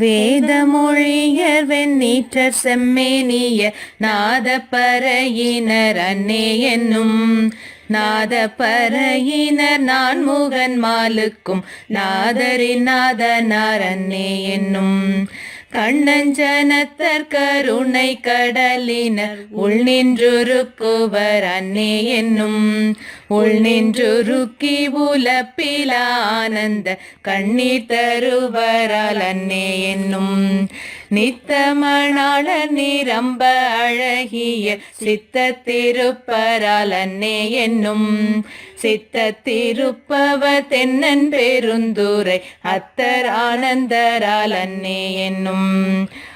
வேதமொழியர் வெண்ணீற்றர் செம்மேனிய நாதப்பறையினர் அன்னே என்னும். நாதப்பறையினர் நான் முகன் மாலுக்கும் நாதரின் நாதனார் அன்னே என்னும். கண்ணஞ்சனத்தர் கருணை கடலினர். உள் நின்றுருக்குவர் அன்னே என்னும். உள் நின்றுருக்கி உலப்பில ஆனந்த. கண்ணீர் தருவரால் அன்னே என்னும். நித்தமணாள நிரம்ப அழகிய. சித்த திருப்பரால் அன்னே என்னும். சித்த திருப்பவ தென்னன் பெருந்துரை அத்தர் ஆனந்தரால் அன்னே என்னும்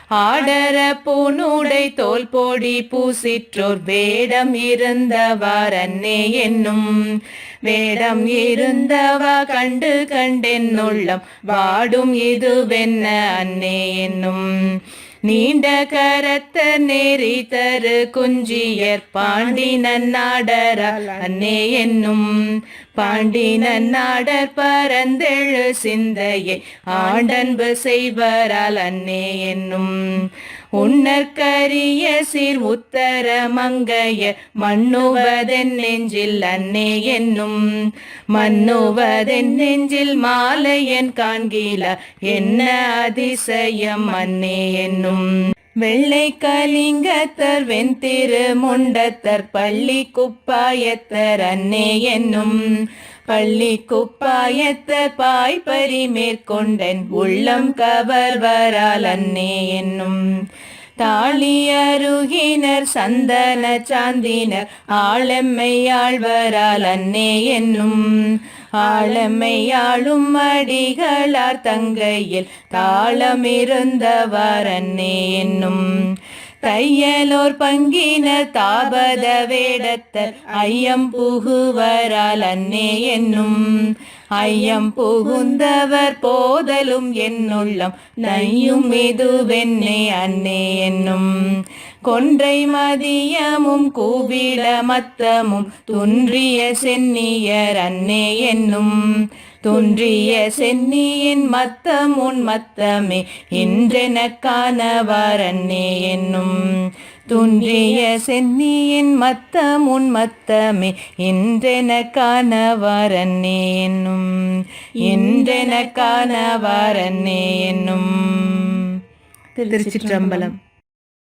ஆடர பூனுடை தோல் போடி பூசிற்றோர் வேடம் இருந்தவார் அன்னே என்னும். வேடம் இருந்தவா கண்டு கண்டென்னுள்ளம் வாடும் இதுவென்ன அன்னே என்னும். நீண்ட கரத்த நெறி தரு குஞ்சியர் பாண்டி நன்னாடரால் அன்னே என்னும். பாண்டி நாடர் பரந்தெழு சிந்தையை ஆண்டன்பு செய்வரால் அன்னே என்னும். உன்னற்கரிய சீர் உத்தர மங்கைய மண்ணுவதென் நெஞ்சில் அன்னே என்னும். மண்ணுவதென் நெஞ்சில் மாலையன் காண்கில என்ன அதிசயம் அன்னே என்னும். வெள்ளை கலிங்கத்தர் வெண்திரு முண்டத்தர் பள்ளி குப்பாயத்தர் அன்னே என்னும். பள்ளி குப்பாயத்தர் பாய்பரி மேற்கொண்டன் உள்ளம் கவர்வரால் அன்னே என்னும். தாளி அருகினர் சந்தன சாந்தினர். ஆளெம்மையாழ்வரால் அன்னே என்னும். ஆளமையாளும் அடிகளார் தங்கையில் தாளமிருந்தவர் அன்னே என்னும். தையலோர் பங்கினர் தாபத வேடத்தர் ஐயம் புகுவரால் அன்னே என்னும். ஐயம் புகுந்தவர் போதலும் என்னுள்ளம். நையும் மெதுவென்னே அன்னே என்னும். கொன்றை மதியமும் கூவிட மத்தமும் துன்றிய சென்னியர் அன்னே என்னும். துன்றிய சென்னியின் மத்தம் உன் மத்தமே இன்றெனக்கானவர் அன்னே என்னும். துன்றிய சென்னியின் மத்தம் உன் மத்தமே இன்றெனக்கானவர் அன்னே என்னும். இன்றெனக்கானவர் அன்னே என்னும். திருச்சிற்றம்பலம்.